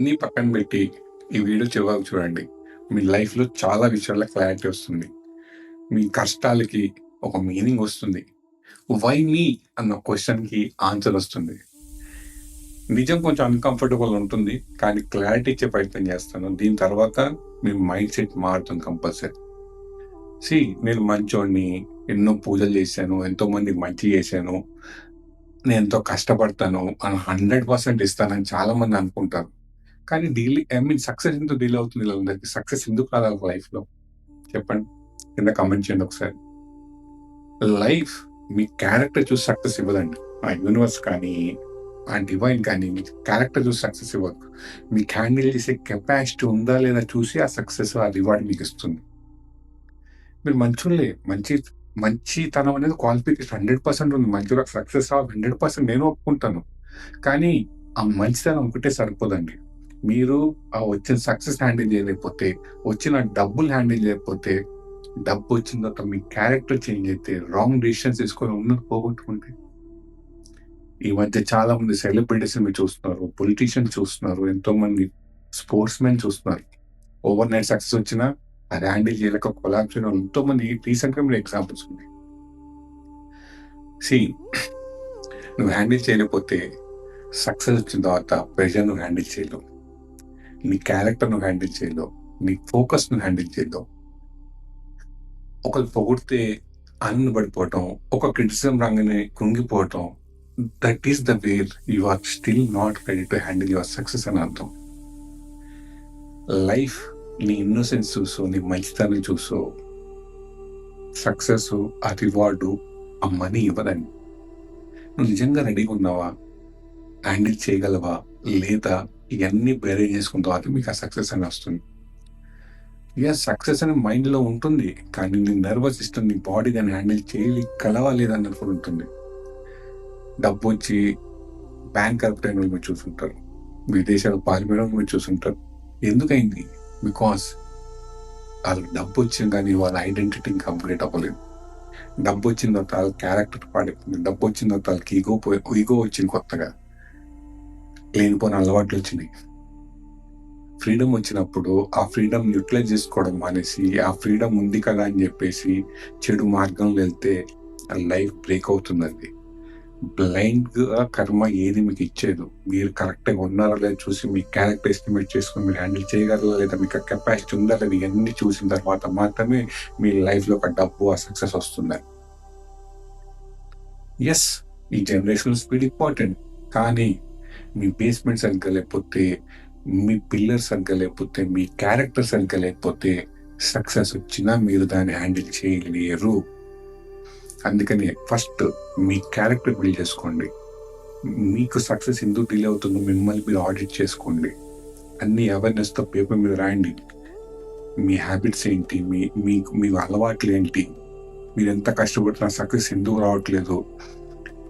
నీ పక్కన పెట్టి ఈ వీడియో చివరకు చూడండి. మీ లైఫ్‌లో చాలా విషయాల్లో క్లారిటీ వస్తుంది. మీ కష్టాలకి ఒక మీనింగ్ వస్తుంది. వై మీ అన్న క్వశ్చన్కి ఆన్సర్ వస్తుంది. నిజం కొంచెం అన్‌కంఫర్టబుల్ ఉంటుంది. కానీ క్లారిటీ ఇచ్చే ప్రయత్నం చేస్తాను. దీని తర్వాత మీ మైండ్ సెట్ మారుతుంది కంపల్సరీ. సి నేను మంచోడిని, ఎన్నో పూజలు చేశాను, ఎంతోమందికి మంచి చేశాను. నేను ఎంతో కష్టపడతాను అని 100% ఇస్తానని చాలామంది అనుకుంటారు. కానీ డీలీ ఐ మీన్ సక్సెస్ ఎందుకు డీల్ అవుతుంది వీళ్ళందరికీ? సక్సెస్ ఎందుకు రాదు లైఫ్‌లో? చెప్పండి. కింద కమెంట్ చేయండి ఒకసారి. లైఫ్ మీ క్యారెక్టర్ చూసి సక్సెస్ ఇవ్వదండి. ఆ యూనివర్స్ కానీ, ఆ డివైన్ కానీ మీ క్యారెక్టర్ చూసి సక్సెస్ ఇవ్వదు. మీకు హ్యాండిల్ చేసే కెపాసిటీ ఉందా లేదా చూసి ఆ సక్సెస్, ఆ రివార్డ్ మీకు ఇస్తుంది. మీరు మంచోళ్ళే. మంచి మంచితనం అనేది క్వాలిఫికేషన్ 100% ఉంది. మంచిగా సక్సెస్ రావాలి 100% నేను ఒప్పుకుంటాను. కానీ ఆ మంచితనం ఒకటే సరిపోదండి. మీరు ఆ వచ్చిన సక్సెస్ హ్యాండిల్ చేయలేకపోతే, వచ్చిన డబ్బులు హ్యాండిల్ చేయకపోతే, డబ్బు వచ్చిన తర్వాత మీ క్యారెక్టర్ చేంజ్ అయితే, రాంగ్ డిసిషన్స్ తీసుకొని ఉన్నది పోగొట్టుకుంటే ఈ మధ్య చాలా మంది సెలబ్రిటీస్‌ని మీరు చూస్తున్నారు. పొలిటీషియన్స్ చూస్తున్నారు. ఎంతో మంది స్పోర్ట్స్ మెన్ చూస్తున్నారు. ఓవర్ నైట్ సక్సెస్ వచ్చినా అది హ్యాండిల్ చేయలేక కొలాబ్స్ అయిన వాళ్ళు ఎంతో మంది రీసెంట్‌గా మీరు ఎగ్జాంపుల్స్ ఉన్నాయి. సీ నువ్వు హ్యాండిల్ చేయలేకపోతే సక్సెస్ వచ్చిన తర్వాత ప్రెషర్ నువ్వు హ్యాండిల్ చేయలేవు. నీ క్యారెక్టర్ నువ్వు హ్యాండిల్ చేయలేవు. నీ ఫోకస్ నువ్వు హ్యాండిల్ చేయలేవు. ఒకరు పొగిడితే పడిపోవటం ఒక క్రిటిసిజం రాగానే కృంగిపోవటం that is the where you are still not ready to handle your success అని అర్థం. లైఫ్ నీ ఇన్నోసెన్స్ చూసో, నీ మంచితనం చూసో సక్సెస్, ఆ రివార్డు, ఆ మనీ ఇవ్వదండి. నువ్వు నిజంగా రెడీగా ఉన్నావా? హ్యాండిల్ చేయగలవా? లేదా ఇవన్నీ బేరేజ్ చేసుకున్న తర్వాత మీకు ఆ సక్సెస్ అని వస్తుంది. ఇక సక్సెస్ అనే మైండ్‌లో ఉంటుంది. కానీ నీ నర్వస్ సిస్టమ్, నీ బాడీ దాన్ని హ్యాండిల్ చేయాలి లేదా అన్నది కూడా ఉంటుంది. డబ్బొచ్చి బ్యాంక్ కరప్ట్ అయిన మీరు చూసుంటారు. విదేశాలు పారిపోయడం మీరు చూసుంటారు. ఎందుకైంది బికాస్ వాళ్ళకి డబ్బొచ్చింది కానీ వాళ్ళ ఐడెంటిటీ ఇంకా అప్‌గ్రేడ్ అవ్వలేదు. డబ్బొచ్చిన తర్వాత వాళ్ళ క్యారెక్టర్ పాడైపోయింది. డబ్బొచ్చిన తర్వాత వాళ్ళకి ఈగో పోయి ఈగో వచ్చింది కొత్తగా. లేనిపోని అలవాట్లు వచ్చినాయి. ఫ్రీడమ్ వచ్చినప్పుడు ఆ ఫ్రీడమ్ యుటిలైజ్ చేసుకోవడం మానేసి, ఆ ఫ్రీడమ్ ఉంది కదా అని చెప్పేసి చెడు మార్గంలో వెళ్తే లైఫ్ బ్రేక్ అవుతుందండి. బ్లైండ్‌గా కర్మ ఏది మీకు ఇచ్చేదు. మీరు కరెక్ట్‌గా ఉన్నారా లేదా చూసి మీ క్యారెక్టర్ ఎస్టిమేట్ చేసుకుని మీరు హ్యాండిల్ చేయగలరా లేదా మీకు కెపాసిటీ ఉందా లేదా ఇవన్నీ చూసిన తర్వాత మాత్రమే మీ లైఫ్‌లో ఒక డబ్బు, ఆ సక్సెస్ వస్తుందని ఎస్ ఈ జనరేషన్ స్పీడ్ ఇంపార్టెంట్. కానీ మీ బేస్‌మెంట్ సరిగ్గా లేకపోతే, మీ పిల్లర్ సరిగ్గా లేకపోతే, మీ క్యారెక్టర్ సరిగ్గా లేకపోతే సక్సెస్ వచ్చినా మీరు దాన్ని హ్యాండిల్ చేయలేరు. అందుకని ఫస్ట్ మీ క్యారెక్టర్ బిల్డ్ చేసుకోండి. మీకు సక్సెస్ ఎందుకు డిలే అవుతుందో మిమ్మల్ని మీరు ఆడిట్ చేసుకోండి. అన్ని అవేర్‌నెస్‌తో పేపర్ మీద రాయండి. మీ హ్యాబిట్స్ ఏంటి? మీ మీకు మీ అలవాట్లు ఏంటి? మీరు ఎంత కష్టపడుతున్నా సక్సెస్ ఎందుకు రావట్లేదు?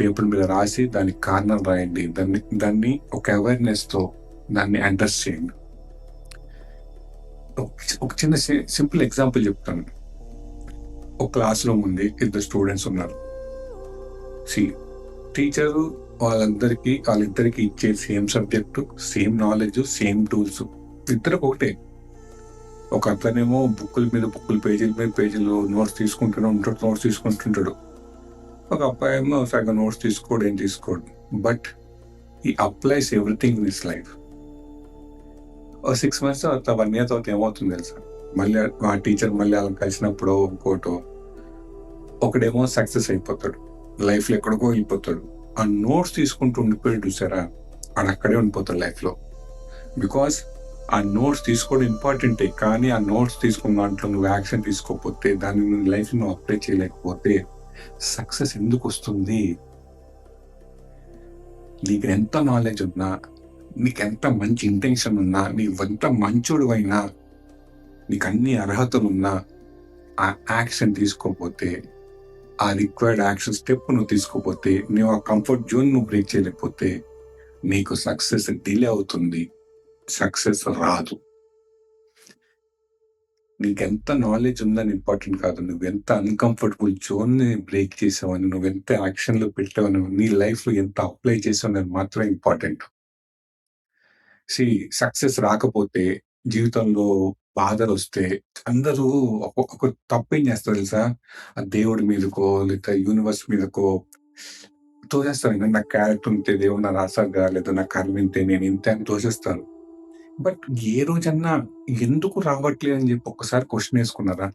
పేపర్ మీద రాసి దానికి కారణం రాయండి. దాన్ని దాన్ని ఒక అవేర్‌నెస్‌తో దాన్ని అడ్రస్ చేయండి. ఒక ఒక చిన్న సింపుల్ ఎగ్జాంపుల్ చెప్తాను. ఒక క్లాస్ రూమ్ ఉంది. ఇద్దరు స్టూడెంట్స్ ఉన్నారు. సి టీచరు వాళ్ళందరికీ వాళ్ళిద్దరికీ ఇచ్చే same subject same knowledge, same tools. ఇద్దరికి ఒకటే. ఒక అతనేమో బుక్కుల మీద బుక్కులు, పేజీల మీద పేజీలు నోట్స్ తీసుకుంటూనే ఉంటాడు. నోట్స్ తీసుకుంటుంటాడు. ఒక అబ్బాయేమో సగం నోట్స్ తీసుకోడు, ఏం తీసుకోడు. But he applies everything in his life. Oh six months తర్వాత వన్ ఇయర్ తర్వాత ఏమవుతుంది తెలుసా? మళ్ళీ ఆ టీచర్ మళ్ళీ వాళ్ళని కలిసినప్పుడు ఇంకోటో ఒకడేమో సక్సెస్ అయిపోతాడు. లైఫ్‌లో ఎక్కడికో వెళ్ళిపోతాడు. ఆ నోట్స్ తీసుకుంటూ ఉండిపోయాడు చూసారా? ఆడు అక్కడే ఉండిపోతాడు లైఫ్‌లో. బికాస్ ఆ నోట్స్ తీసుకోవడం ఇంపార్టెంటే. కానీ ఆ నోట్స్ తీసుకున్న దాంట్లో నువ్వు యాక్షన్ తీసుకోకపోతే, దాన్ని నువ్వు లైఫ్ నువ్వు అప్లై చేయలేకపోతే సక్సెస్ ఎందుకు వస్తుంది నీకు ఎంత నాలెడ్జ్ ఉన్నా, నీకెంత మంచి ఇంటెన్షన్ ఉన్నా, నీవెంత అన్ని అర్హతలు ఉన్నా ఆ యాక్షన్ తీసుకోకపోతే, ఆ రిక్వైర్డ్ యాక్షన్ స్టెప్ నువ్వు తీసుకోకపోతే, నువ్వు ఆ కంఫర్ట్ జోన్ నువ్వు బ్రేక్ చేయలేకపోతే, నీకు సక్సెస్ డిలే అవుతుంది. సక్సెస్ రాదు. నీకెంత నాలెడ్జ్ ఉందని ఇంపార్టెంట్ కాదు. నువ్వు ఎంత అన్‌కంఫర్టబుల్ జోన్‌ని బ్రేక్ చేసావని, నువ్వెంత యాక్షన్‌లో పెట్టావని, నీ లైఫ్‌లో ఎంత అప్లై చేసావనేది మాత్రం ఇంపార్టెంట్. సి సక్సెస్ రాకపోతే జీవితంలో బాధలొస్తే అందరూ ఒక్కొక్క తప్పు ఏం చేస్తారు తెలుసా? ఆ దేవుడి మీదకో, లేదా యూనివర్స్ మీదకో తోసేస్తారు. నా క్యారెక్టర్ ఉంటే దేవుడు నా రాసాగా, లేదా నా కర్మ ఉంటే నేను ఇంత అని తోసేస్తాను బట్ ఏ రోజన్నా ఎందుకు రావట్లేదు అని చెప్పి ఒక్కసారి క్వశ్చన్ వేసుకున్నారా?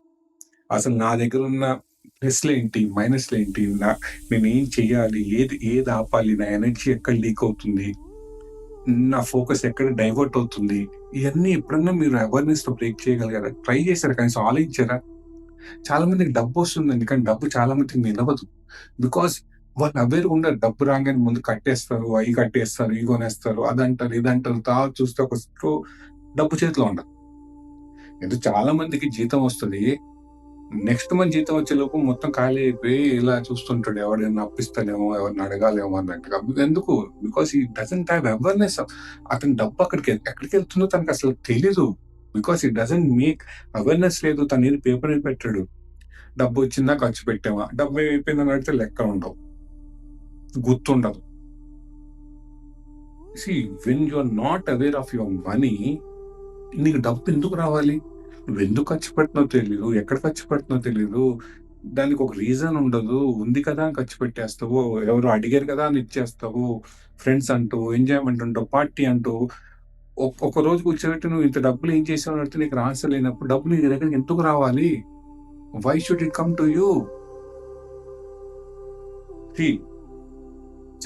అసలు నా దగ్గర ఉన్న ప్లస్లు ఏంటి మైనస్లు ఏంటి నా నేనేం చెయ్యాలి? ఏది ఏది ఆపాలి? నా ఎనర్జీ ఎక్కడ లీక్ అవుతుంది? నా ఫోకస్ ఎక్కడ డైవర్ట్ అవుతుంది? ఇవన్నీ ఎప్పుడన్నా మీరు అవేర్‌నెస్‌తో బ్రేక్ చేయగలిగారా? ట్రై చేసారా? కనీసం ఆలోచించారా? చాలా మందికి డబ్బు వస్తుందండి కానీ డబ్బు చాలా మందికి నిలవదు. బికాస్ వాళ్ళు అవేర్‌గా ఉండరు. డబ్బు రాగానే ముందు కట్టేస్తారు, అవి కట్టేస్తారు, ఇవి కొనేస్తారు, అదంటారు, ఇదంటారు. తా చూస్తే ఒక డబ్బు చేతిలో ఉండదు. ఎందుకు చాలా మందికి జీతం వస్తుంది నెక్స్ట్ మంత్ జీతం వచ్చేలోపు మొత్తం ఖాళీ అయిపోయి ఇలా చూస్తుంటాడు. ఎవరైనా అప్పిస్తాడేమో, ఎవరిని అడగాలేమో అన్నట్టుగా. ఎందుకు? బికాస్ ఈ డజంట్ హ్యావ్ అవేర్‌నెస్. అతని డబ్బు అక్కడికి ఎక్కడికి వెళ్తుందో తనకు అసలు తెలీదు. బికాస్ ఈ డజంట్ మేక్ అవేర్‌నెస్ లేదు. తనేది పేపర్ పెట్టాడు పెట్టాడు. డబ్బొచ్చిందా ఖర్చు పెట్టామా? డబ్బు అయిపోయిందని అడిగితే లెక్క ఉండవు గుర్తుండదు. See when you are not aware of your money నీకు డబ్బు ఎందుకు రావాలి? నువ్వెందుకు ఖర్చు పెడుతున్నావో తెలియదు ఎక్కడ ఖర్చు పెడుతున్నావో తెలియదు దానికి ఒక రీజన్ ఉండదు. ఉంది కదా అని ఖర్చు పెట్టేస్తావు. ఎవరు అడిగారు కదా అని ఇచ్చేస్తావు. ఫ్రెండ్స్ అంటూ, ఎంజాయ్‌మెంట్ అంటూ పార్టీ అంటూ ఒక్ ఒక రోజు కూర్చోబెట్టి నువ్వు ఇంత డబ్బులు ఏం చేసావు అంటే నీకు ఆన్సర్ లేనప్పుడు డబ్బులు నీ దగ్గరికి ఎందుకు రావాలి? Why should it come to you?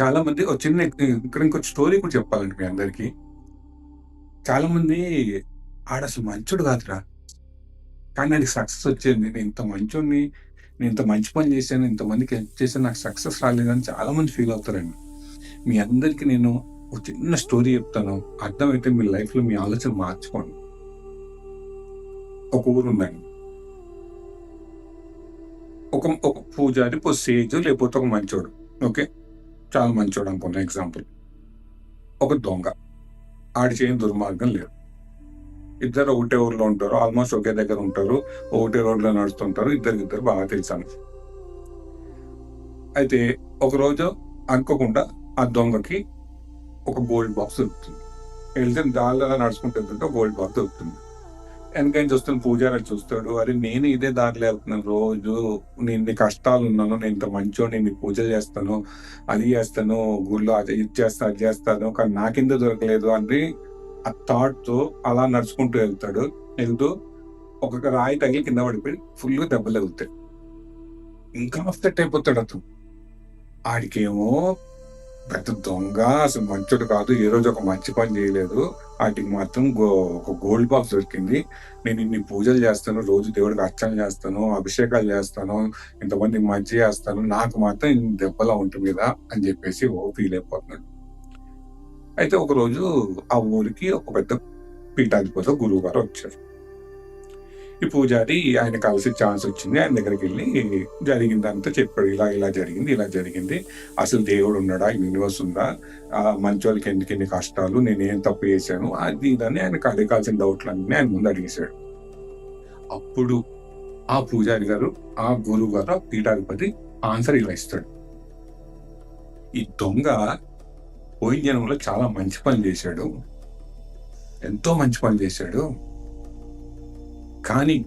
చాలా మంది ఒక చిన్న ఇక్కడ ఇంకో స్టోరీ కూడా చెప్పాలండి మీ అందరికి. చాలా మంది ఆడసలు మంచోడు కాదురా. కానీ నాకు సక్సెస్ వచ్చింది. నేను ఇంత మంచోడిని, నేను ఇంత మంచి పని చేశాను, ఇంతమందికి హెల్ప్ చేశాను, నాకు సక్సెస్ రాలేదని చాలా మంది ఫీల్ అవుతారండి. మీ అందరికీ నేను ఒక చిన్న స్టోరీ చెప్తాను. అర్థమైతే మీ లైఫ్‌లో మీ ఆలోచన మార్చుకోండి. ఒక ఊరు ఉందండి ఒక ఒక పూజారి, ఒక సేజు లేకపోతే ఒక మంచోడు. ఓకే. చాలా మంచోడు ఉన్న ఎగ్జాంపుల్. ఒక దొంగ. ఆడి చేయని దుర్మార్గం లేదు. ఇద్దరు ఒకటే ఊర్లో ఉంటారు. ఆల్మోస్ట్ ఒకే దగ్గర ఉంటారు. ఒకటే రోడ్‌లో నడుస్తుంటారు. ఇద్దరికిద్దరు బాగా తెలుసాను అయితే ఒకరోజు అనుకోకుండా ఆ దొంగకి ఒక గోల్డ్ బాక్స్ దొరుకుతుంది. వెళ్తే దారిలో అలా నడుచుకుంటూ గోల్డ్ బాక్స్ దొరుకుతుంది. వెనకనుంచి చూస్తాను పూజారి చూస్తాడు. అరే నేను ఇదే దారిలో వెళ్తున్నాను రోజు. నేను కష్టాలు ఉన్నాను నేను ఇంత మంచో నేను పూజలు చేస్తాను, అది చేస్తాను, గుళ్ళో అది ఇది చేస్తాను అది చేస్తాను. కానీ నాకెందుకు దొరకలేదు అని ఆ థాట్‌తో అలా నడుచుకుంటూ వెళ్తాడు. వెళ్తూ ఒక రాయి తగిలి కింద పడిపోయి ఫుల్‌గా దెబ్బలు తగులుతాయి. ఇంకా అప్సెట్ అయిపోతాడు అతను. ఆడికేమో పెద్ద దొంగ అసలు మంచోడు కాదు. ఏ రోజు ఒక మంచి పని చేయలేదు. వాటికి మాత్రం గో ఒక గోల్డ్ బాక్స్ దొరికింది. నేను ఇన్ని పూజలు చేస్తాను. రోజు దేవుడికి అర్చనలు చేస్తాను, అభిషేకాలు చేస్తాను, ఇంతమందికి మంచి చేస్తాను. నాకు మాత్రం ఇన్ని దెబ్బలా ఉంటుంది మీద అని చెప్పేసి ఓ ఫీల్ అయిపోతున్నాడు. అయితే ఒకరోజు ఆ ఊరికి ఒక పెద్ద పీఠాధిపతి గురువు గారు వచ్చారు. ఈ పూజారి ఆయన కలిసి ఛాన్స్ వచ్చింది. ఆయన దగ్గరికి వెళ్ళి జరిగిందంతా చెప్పాడు. ఇలా ఇలా జరిగింది, ఇలా జరిగింది. అసలు దేవుడు ఉన్నాడా? యూనివర్స్ ఉందా? ఆహ్, మంచోళ్ళకి ఎందుకు ఇన్ని కష్టాలు? నేనేం తప్పు చేశాను? అది ఇదని అని ఆయనకు అడగాల్సిన డౌట్‌లన్నీ ఆయన ముందు అడిగేశాడు. అప్పుడు ఆ పూజారి గారు, ఆ గురువు గారు, పీఠాధిపతి ఆన్సర్ ఇలా ఇస్తాడు. ఈ దొంగ పోయిన జనంలో చాలా మంచి పని చేశాడు. ఎంతో మంచి పని చేశాడు. కానీ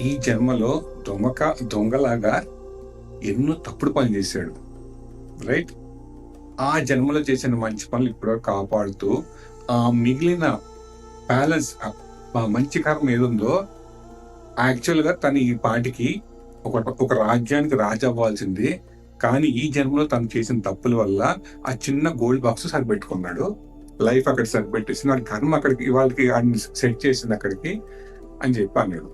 ఈ జన్మలో దొంగక దొంగలాగా ఎన్నో తప్పుడు పనులు చేశాడు. రైట్? ఆ జన్మలో చేసిన మంచి పనులు ఇప్పటివరకు కాపాడుతూ ఆ మిగిలిన బ్యాలెన్స్ ఆ మంచి కర్మ ఏదుందో యాక్చువల్‌గా తను ఈ పాటికి ఒక ఒక రాజ్యానికి రాజు అవ్వాల్సింది. కానీ ఈ జన్మలో తను చేసిన తప్పుల వల్ల ఆ చిన్న గోల్డ్ బాక్స్ సరిపెట్టుకున్నాడు. లైఫ్ అక్కడ సరిపెట్టేసింది. వాడి కర్మ అక్కడికి వాళ్ళకి సెట్ చేసింది అక్కడికి అని చెప్పి అన్నాడు.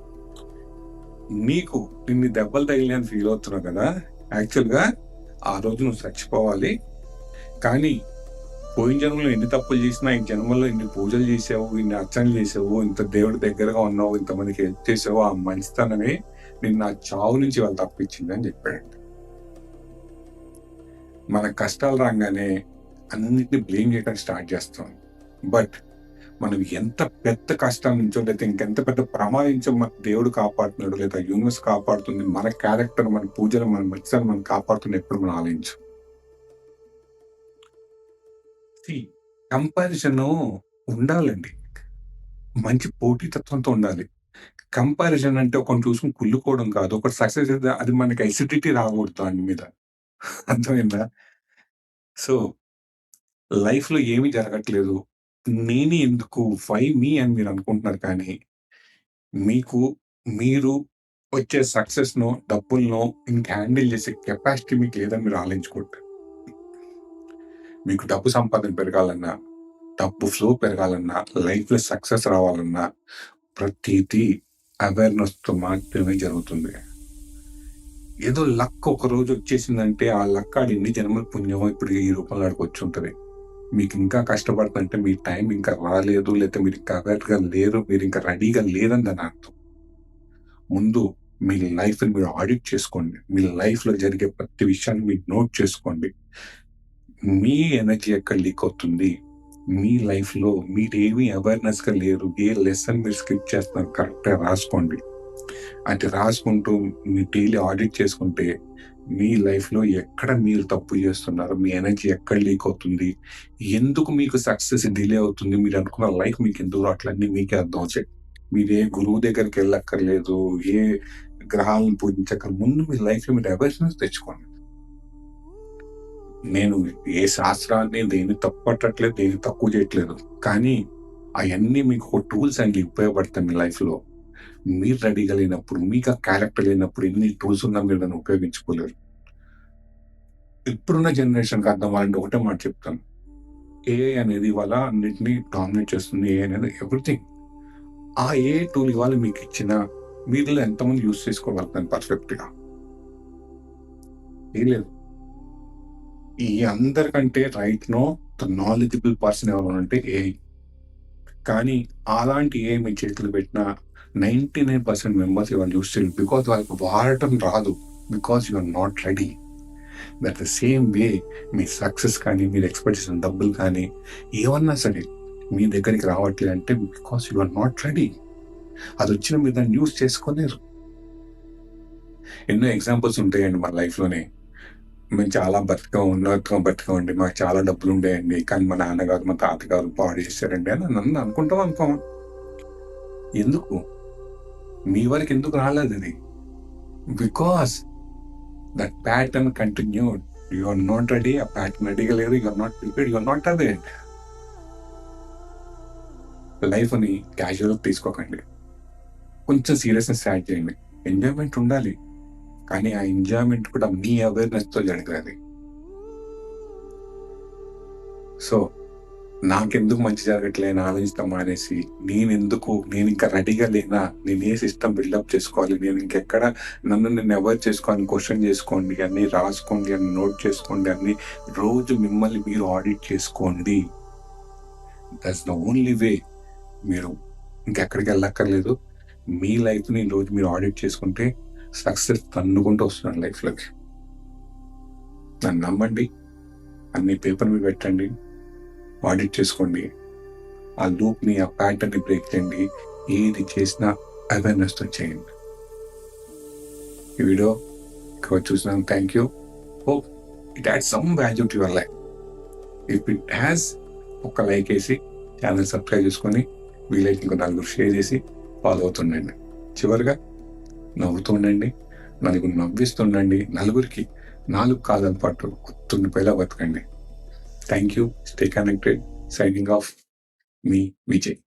నీకు నిన్ను దెబ్బలు తగిలినని ఫీల్ అవుతున్నావు కదా! యాక్చువల్‌గా ఆ రోజు నువ్వు చచ్చిపోవాలి. కానీ పోయిన జన్మలో ఎన్ని తప్పులు చేసినా, ఈ జన్మలో ఇన్ని పూజలు చేసావు, ఇన్ని అర్చనలు చేసావు, ఇంత దేవుడి దగ్గరగా ఉన్నావు, ఇంతమందికి హెల్ప్ చేసావు. ఆ మంచితనమే నిన్ను ఆ చావు నుంచి వాళ్ళు తప్పించింది అని చెప్పాడు మన కష్టాలు రాగానే అన్నిటిని బ్లేమ్ చేయడానికి స్టార్ట్ చేస్తాం. బట్ మనం ఎంత పెద్ద కష్టం నుంచో లేదా ఇంకెంత పెద్ద ప్రమాదం నుంచో మన దేవుడు కాపాడుతున్నాడు లేదా యూనివర్స్ కాపాడుతుంది. మన క్యారెక్టర్, మన పూజలు, మన మంచితనం మనం కాపాడుతుంది ఎప్పుడు మనం ఆలోచించు కంపారిజన్ ఉండాలండి. మంచి పోటీతత్వంతో ఉండాలి. కంపారిజన్ అంటే ఒకడిని చూసుకుని కుళ్ళుకోవడం కాదు. ఒకటి సక్సెస్ అయితే అది మనకి ఎసిడిటీ రాకూడదు దాని మీద. అర్థమైందా? సో, లైఫ్‌లో ఏమీ జరగట్లేదు. నేనే ఎందుకు? Why me? అని మీరు అనుకుంటున్నారు కానీ, మీకు మీరు వచ్చే సక్సెస్‌నో, డబ్బులనో ఇంక హ్యాండిల్ చేసే కెపాసిటీ మీకు లేదని మీరు ఆలోచించుకోవద్దు. మీకు డబ్బు సంపాదన పెరగాలన్నా, డబ్బు ఫ్లో పెరగాలన్నా, లైఫ్‌లో సక్సెస్ రావాలన్నా, ప్రతీదీ అవేర్‌నెస్‌తో మాత్రమే జరుగుతుంది. ఏదో లక్ ఒకరోజు వచ్చేసిందంటే, ఆ లక్ ఆడు ఎన్ని జన్మల పుణ్యమో ఇప్పుడు ఈ రూపంలో ఆడికొచ్చుంటది. మీకు ఇంకా కష్టపడుతుంటే మీ టైం ఇంకా రాలేదు, లేకపోతే మీరు కరెక్ట్గా లేరు, మీరు ఇంకా రెడీగా లేరని దాని అర్థం. ముందు మీ లైఫ్‌ని మీరు ఆడిట్ చేసుకోండి. మీ లైఫ్‌లో జరిగే ప్రతి విషయాన్ని మీరు నోట్ చేసుకోండి. మీ ఎనర్జీ ఎక్కడ లీక్ అవుతుంది? మీ లైఫ్‌లో మీరేమి అవేర్‌నెస్‌గా లేరు. ఏ లెసన్ మీరు స్కిప్ చేస్తున్నారు కరెక్ట్‌గా రాసుకోండి. అది రాసుకుంటూ మీ డైలీ ఆడిట్ చేసుకుంటే, మీ లైఫ్‌లో ఎక్కడ మీరు తప్పు చేస్తున్నారు? మీ ఎనర్జీ ఎక్కడ లీక్ అవుతుంది? ఎందుకు మీకు సక్సెస్ డిలే అవుతుంది? మీరు అనుకున్న లైఫ్ మీకు ఎందుకు రావట్లన్నీ మీకే అర్థమవుతాయి. మీరు ఏ గురువు దగ్గరికి వెళ్ళక్కర్లేదు ఏ గ్రహాలను పూజించక్కర్ ముందు మీ లైఫ్‌లో మీరు అవేర్‌నెస్ తెచ్చుకోండి. నేను ఏ శాస్త్రాన్ని దేన్ని తప్పట్టట్లేదు దేన్ని తక్కువ చేయట్లేదు. కానీ అవన్నీ మీకు ఒక టూల్స్ అండ్ ఉపయోగపడతాయి మీ లైఫ్‌లో. మీరు రెడీగా లేనప్పుడు, మీకు ఆ క్యారెక్టర్ లేనప్పుడు ఎన్ని టూల్స్ ఉన్నా మీరు దాన్ని ఉపయోగించుకోలేరు. ఇప్పుడున్న జనరేషన్‌కి అర్థం వాళ్ళంటే ఒకటే మాట చెప్తాను. ఏఐ అనేది ఇవాళ అన్నింటినీ డామినేట్ చేస్తుంది. ఏఐ అనేది ఎవ్రీథింగ్. ఆ ఏఐ టూల్ ఇవాళ ఇచ్చిన మీరు ఎంతమంది యూజ్ చేసుకోగలుగుతాను పర్ఫెక్ట్‌గా? ఏం లేదు. ఈ అందరికంటే right now the knowledgeable person ఎవరు అంటే ఏఐ. కానీ అలాంటి ఏఐ మీ చేతులు పెట్టినా 99% మెంబర్స్ ఇవాళ యూజ్ చేయరు. బికాజ్ వాళ్ళకి వాడటం రాదు. Because you are not ready. That the same way me success కానీ, మీరు ఎక్స్‌పెక్ట్ చేసిన డబ్బులు కానీ, ఏమన్నా సరే మీ దగ్గరికి రావట్లేదు అంటే because you are not ready. అది వచ్చిన మీరు దాన్ని యూస్ చేసుకోలేరు. ఎన్నో ఎగ్జాంపుల్స్ ఉంటాయండి మన లైఫ్‌లోనే. మేము చాలా బతుకం ఉన్నట్టుగా బతుకం ఉండి మాకు చాలా డబ్బులు ఉండేయండి కానీ మా నాన్నగారు, మా తాతగారు పాడు చేశారండి అని నన్ను అనుకుంటాం అనుకోమా? ఎందుకు? మీ వరకు ఎందుకు రాలేదు అది because that pattern continued. You are not ready. ఆ ప్యాటర్న్ రెడీగా లేదు. You are not prepared. You are not అదే లైఫ్‌ని క్యాజువల్ తీసుకోకండి. కొంచెం సీరియస్‌నెస్ యాడ్ చేయండి. ఎంజాయ్‌మెంట్ ఉండాలి. కానీ ఆ ఎంజాయ్‌మెంట్ కూడా మీ అవేర్‌నెస్‌తో జరగాలి. సో, నాకెందుకు మంచి జరగట్లే అని నేను మానేసి, నేనెందుకు ఇంకా రెడీగా లేనా? నేను ఏ సిస్టమ్ బిల్డప్ చేసుకోవాలి? నేను ఇంకెక్కడ నన్ను నేను ఎవరు చేసుకోవాలని క్వశ్చన్ చేసుకోండి. అన్ని రాసుకోండి, అన్ని నోట్ చేసుకోండి. అన్ని రోజు మిమ్మల్ని మీరు ఆడిట్ చేసుకోండి. That's the only way. మీరు ఇంకెక్కడికెళ్ళక్కర్లేదు. మీ లైఫ్‌ని రోజు మీరు ఆడిట్ చేసుకుంటే సక్సెస్ తన్నుకుంటూ వస్తున్నాను లైఫ్‌లోకి. నన్ను నమ్మండి. అన్ని పేపర్ మీద పెట్టండి. ఆడిట్ చేసుకోండి. ఆ లూప్‌ని, ఆ ప్యాటర్న్‌ని బ్రేక్ చేయండి. ఏది చేసినా అవేర్‌నెస్‌తో చేయండి. ఈ వీడియో ఇక్కడ చూసినందుకు thank you. Hope it had some value to your life. If it has ఒక లైక్ వేసి ఛానల్ సబ్స్క్రైబ్ చేసుకొని, వీలైతే ఇంకో నలుగురు షేర్ చేసి ఫాలో అవుతుండండి. చివరిగా నవ్వుతూ ఉండండి. నలుగురు నవ్విస్తుండండి. నలుగురికి నాలుగు కాలం పాటు గుర్తుండిపోయేలా బతకండి. Thank you. Stay connected. Signing off, me, Vijay.